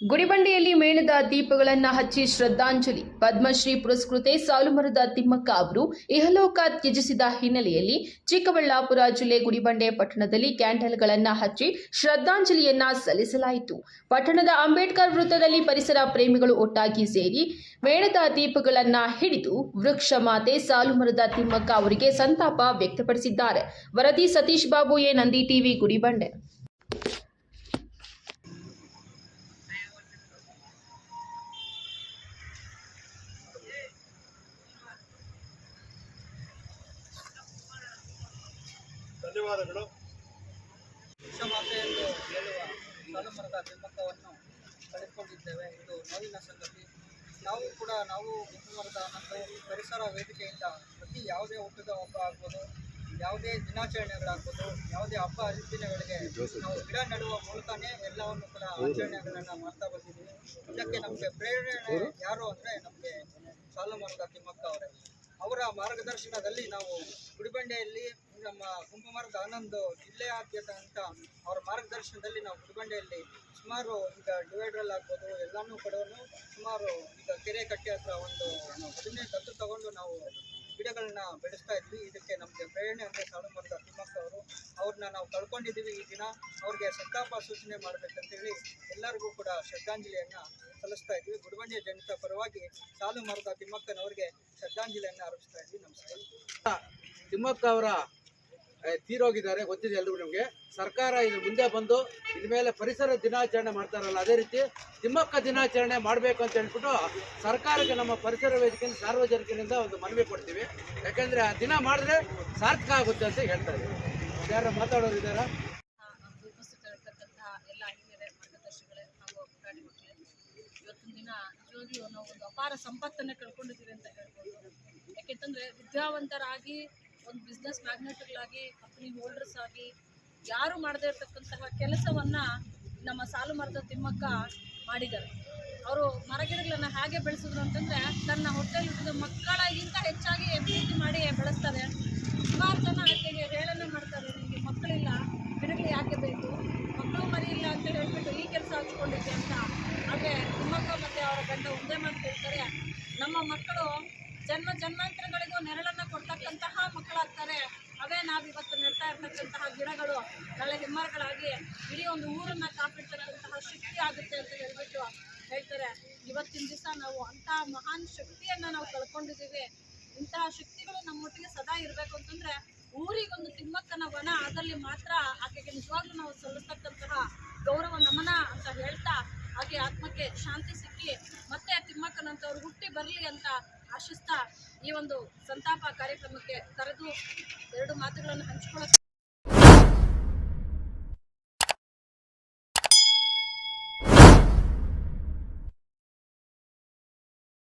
ಗುಡಿಬಂಡೆಯಲ್ಲಿ ಮೇಣದ ದೀಪಗಳನ್ನು ಹಚ್ಚಿ ಶ್ರದ್ಧಾಂಜಲಿ. ಪದ್ಮಶ್ರೀ ಪುರಸ್ಕೃತೆ ಸಾಲುಮರದ ತಿಮ್ಮಕ್ಕ ಅವರು ಇಹಲೋಕ ತ್ಯಜಿಸಿದ ಹಿನ್ನೆಲೆಯಲ್ಲಿ ಚಿಕ್ಕಬಳ್ಳಾಪುರ ಜಿಲ್ಲೆ ಗುಡಿಬಂಡೆ ಪಟ್ಟಣದಲ್ಲಿ ಕ್ಯಾಂಡಲ್ಗಳನ್ನು ಹಚ್ಚಿ ಶ್ರದ್ಧಾಂಜಲಿಯನ್ನ ಸಲ್ಲಿಸಲಾಯಿತು. ಪಟ್ಟಣದ ಅಂಬೇಡ್ಕರ್ ವೃತ್ತದಲ್ಲಿ ಪರಿಸರ ಪ್ರೇಮಿಗಳು ಒಟ್ಟಾಗಿ ಸೇರಿ ಮೇಣದ ದೀಪಗಳನ್ನ ಹಿಡಿದು ವೃಕ್ಷ ಮಾತೆ ಸಾಲುಮರದ ತಿಮ್ಮಕ್ಕ ಅವರಿಗೆ ಸಂತಾಪ ವ್ಯಕ್ತಪಡಿಸಿದ್ದಾರೆ. ವರದಿ ಸತೀಶ್ ಬಾಬು ಎ ನಂದಿ ಟಿವಿ, ಗುಡಿಬಂಡೆ. ಧನ್ಯವಾದಗಳು. ವಿಶ್ವಮಾತೆಯನ್ನು ಹೇಳುವ ಸಾಲುಮರದ ತಿಮ್ಮಕ್ಕವನ್ನು ಕಳೆದುಕೊಂಡಿದ್ದೇವೆ. ಇದು ನೋವಿನ ಸಂಗತಿ. ನಾವು ಕೂಡ ನಾವು ಮತ್ತು ಪರಿಸರ ವೇದಿಕೆಯಿಂದ ಪ್ರತಿ ಯಾವುದೇ ಹುಟ್ಟಿದ ಹಬ್ಬ ಆಗ್ಬೋದು, ಯಾವುದೇ ದಿನಾಚರಣೆಗಳಾಗ್ಬೋದು, ಯಾವುದೇ ಹಬ್ಬ ಹರಿದಿನಗಳಿಗೆ ನಾವು ಗಿಡ ನೆಡುವ ಮೂಲಕನೇ ಎಲ್ಲವನ್ನು ಕೂಡ ಆಚರಣೆಗಳನ್ನು ಮಾಡ್ತಾ ಬಂದಿದ್ದೀವಿ. ಇದಕ್ಕೆ ನಮಗೆ ಪ್ರೇರಣೆ ಯಾರು ಅಂದರೆ ನಮಗೆ ಸಾಲುಮರದ ತಿಮ್ಮಕ್ಕ ಅವರೇ. ಅವರ ಮಾರ್ಗದರ್ಶನದಲ್ಲಿ ನಾವು ಗುಡಿಬಂಡೆಯಲ್ಲಿ ನಮ್ಮ ಕುಂಭಮಾರ್ಗ ಆನಂದ್ ಜಿಲ್ಲೆಯಾದ್ಯಂತ ಅಂತ ಅವರ ಮಾರ್ಗದರ್ಶನದಲ್ಲಿ ನಾವು ಗುಡಿಬಂಡೆಯಲ್ಲಿ ಸುಮಾರು ಈಗ ಡಿವೈಡ್ರಲ್ಲಿ ಆಗ್ಬೋದು, ಎಲ್ಲನೂ ಕೂಡ ಸುಮಾರು ಈಗ ಕೆರೆ ಕಟ್ಟೆ ಹತ್ರ ಒಂದು ಹದಿನೈದು ದತ್ತು ತಗೊಂಡು ನಾವು ಗಿಡಗಳನ್ನ ಬೆಳೆಸ್ತಾ ಇದ್ವಿ. ಇದಕ್ಕೆ ನಮಗೆ ಪ್ರೇರಣೆ ಅಂದರೆ ಸಾಲುಮರದ ತಿಮ್ಮಕ್ಕ ಅವರು. ಅವ್ರನ್ನ ನಾವು ಕಳ್ಕೊಂಡಿದ್ದೀವಿ ಈ ದಿನ. ಅವ್ರಿಗೆ ಸಂತಾಪ ಸೂಚನೆ ಮಾಡಬೇಕಂತೇಳಿ ಎಲ್ಲರಿಗೂ ಕೂಡ ಶ್ರದ್ಧಾಂಜಲಿಯನ್ನು ಸಲ್ಲಿಸ್ತಾ ಇದ್ವಿ. ಗುಡಬಂಡಿಯ ಜನತಾ ಪರವಾಗಿ ಸಾಲು ಮರದ ತಿಮ್ಮಕ್ಕನವ್ರಿಗೆ ಶ್ರದ್ಧಾಂಜಲಿಯನ್ನು ಅರ್ಪಿಸ್ತಾ ಇದ್ವಿ. ನಮಸ್ಕಾರ. ತಿಮ್ಮಕ್ಕ ಅವರ ತೀರೋಗಿದ್ದಾರೆ. ಗೊತ್ತಿದೆ ಎಲ್ಲರೂ ನಮಗೆ. ಸರ್ಕಾರ ಇದು ಮುಂದೆ ಬಂದು ಇದ್ರ ಮೇಲೆ ಪರಿಸರ ದಿನಾಚರಣೆ ಮಾಡ್ತಾರಲ್ಲ, ಅದೇ ರೀತಿ ತಿಮ್ಮಕ್ಕ ದಿನಾಚರಣೆ ಮಾಡಬೇಕು ಅಂತ ಹೇಳ್ಬಿಟ್ಟು ಸರ್ಕಾರಕ್ಕೆ ನಮ್ಮ ಪರಿಸರ ವೇದಿಕೆಯಿಂದ, ಸಾರ್ವಜನಿಕರಿಂದ ಒಂದು ಮನವಿ ಕೊಡ್ತೀವಿ. ಯಾಕಂದ್ರೆ ಆ ದಿನ ಮಾಡಿದ್ರೆ ಸಾರ್ಥಕ ಆಗುತ್ತೆ ಅಂತ ಹೇಳ್ತಾ ಇದ್ದೀವಿ ಯಾರು ಮಾತಾಡೋರು ಇದ್ದಾರಾ? ಇವತ್ತಿನ ದಿನ ಒಂದು ಅಪಾರ ಸಂಪತ್ತನ್ನ ಕಳ್ಕೊಂಡಿದ್ದೀವಿ ಅಂತ ಹೇಳ್ಬೋದು. ಯಾಕೆಂತಂದ್ರೆ ವಿದ್ಯಾವಂತರಾಗಿ ಒಂದು ಬಿಸ್ನೆಸ್ ಮ್ಯಾಗ್ನೆಟ್ಗಳಾಗಿ ಕಂಪ್ನಿ ಹೋಲ್ಡರ್ಸ್ ಆಗಿ, ಯಾರು ಮಾಡದೇ ಇರತಕ್ಕಂತಹ ಕೆಲಸವನ್ನು ನಮ್ಮ ಸಾಲು ಮರದ ತಿಮ್ಮಕ್ಕ ಮಾಡಿದ್ದಾರೆ. ಅವರು ಮರಗಿಡಗಳನ್ನು ಹೇಗೆ ಬೆಳೆಸಿದ್ರು ಅಂತಂದರೆ ತನ್ನ ಹೊಟ್ಟೆಲಿ ಹುಟ್ಟಿದ ಮಕ್ಕಳಿಗಿಂತ ಹೆಚ್ಚಾಗಿ ಪ್ರೀತಿ ಮಾಡಿ ಬೆಳೆಸ್ತಾರೆ. ಸುಮಾರು ಜನ ಆಕೆಗೆ ಹೇಳನೆ ಮಾಡ್ತಾರೆ ನಿಮಗೆ ಮಕ್ಕಳಿಲ್ಲ, ಗಿಡಗಳು ಯಾಕೆ ಬೇಕು? ಮಕ್ಕಳು ಮರಿ ಇಲ್ಲ ಅಂತ ಹೇಳ್ಬಿಟ್ಟು ಈ ಕೆಲಸ ಹಚ್ಕೊಂಡಿದ್ದೆ ಅಂತ. ಆದರೆ ತಿಮ್ಮಕ್ಕ ಮತ್ತು ಅವರ ಗಂಡ ಒಂದೇ ಮಾತು ಹೇಳ್ತಾರೆ, ನಮ್ಮ ಮಕ್ಕಳು ಜನ್ಮ ಜನ್ಮಾಂತರಗಳಿಗೂ ನೆರಳನ್ನು ಕೊಡ್ತಕ್ಕಂತಹ ಮಕ್ಕಳಾಗ್ತಾರೆ. ಅವೇ ನಾವಿವತ್ತು ನೆಡ್ತಾ ಇರ್ತಕ್ಕಂತಹ ಗಿಡಗಳು ಕಳೆ ಹೆಮ್ಮರಗಳಾಗಿ ಇಡೀ ಒಂದು ಊರನ್ನ ಕಾಪಿಡ್ತಕ್ಕಂತಹ ಶಕ್ತಿ ಆಗುತ್ತೆ ಅಂತ ಹೇಳ್ಬಿಟ್ಟು ಹೇಳ್ತಾರೆ. ಇವತ್ತಿನ ದಿವಸ ನಾವು ಅಂತಹ ಮಹಾನ್ ಶಕ್ತಿಯನ್ನ ನಾವು ಕಳ್ಕೊಂಡಿದ್ದೀವಿ. ಇಂತಹ ಶಕ್ತಿಗಳು ನಮ್ಮೊಟ್ಟಿಗೆ ಸದಾ ಇರಬೇಕು ಅಂತಂದ್ರೆ ಊರಿಗೊಂದು ತಿಮ್ಮಕ್ಕನ ವನ, ಅದರಲ್ಲಿ ಮಾತ್ರ ಆಕೆಗೆ ನಿಜವಾಗ್ಲೂ ನಾವು ಸಲ್ಲಿಸ್ತಕ್ಕಂತಹ ಗೌರವ, ನಮನ ಅಂತ ಹೇಳ್ತಾ ಹಾಗೆ ಆತ್ಮಕ್ಕೆ ಶಾಂತಿ ಸಿಕ್ಕಿ ಮತ್ತೆ ತಿಮ್ಮಕ್ಕನಂತವ್ರು ಹುಟ್ಟಿ ಬರಲಿ ಅಂತ ಆಶಿಸ್ತಾ ಈ ಒಂದು ಸಂತಾಪ ಕಾರ್ಯಕ್ರಮಕ್ಕೆ ಕರೆದು ಎರಡು ಮಾತುಗಳನ್ನು ಹಂಚ್ಕೊಳ್ಳೋಕೆ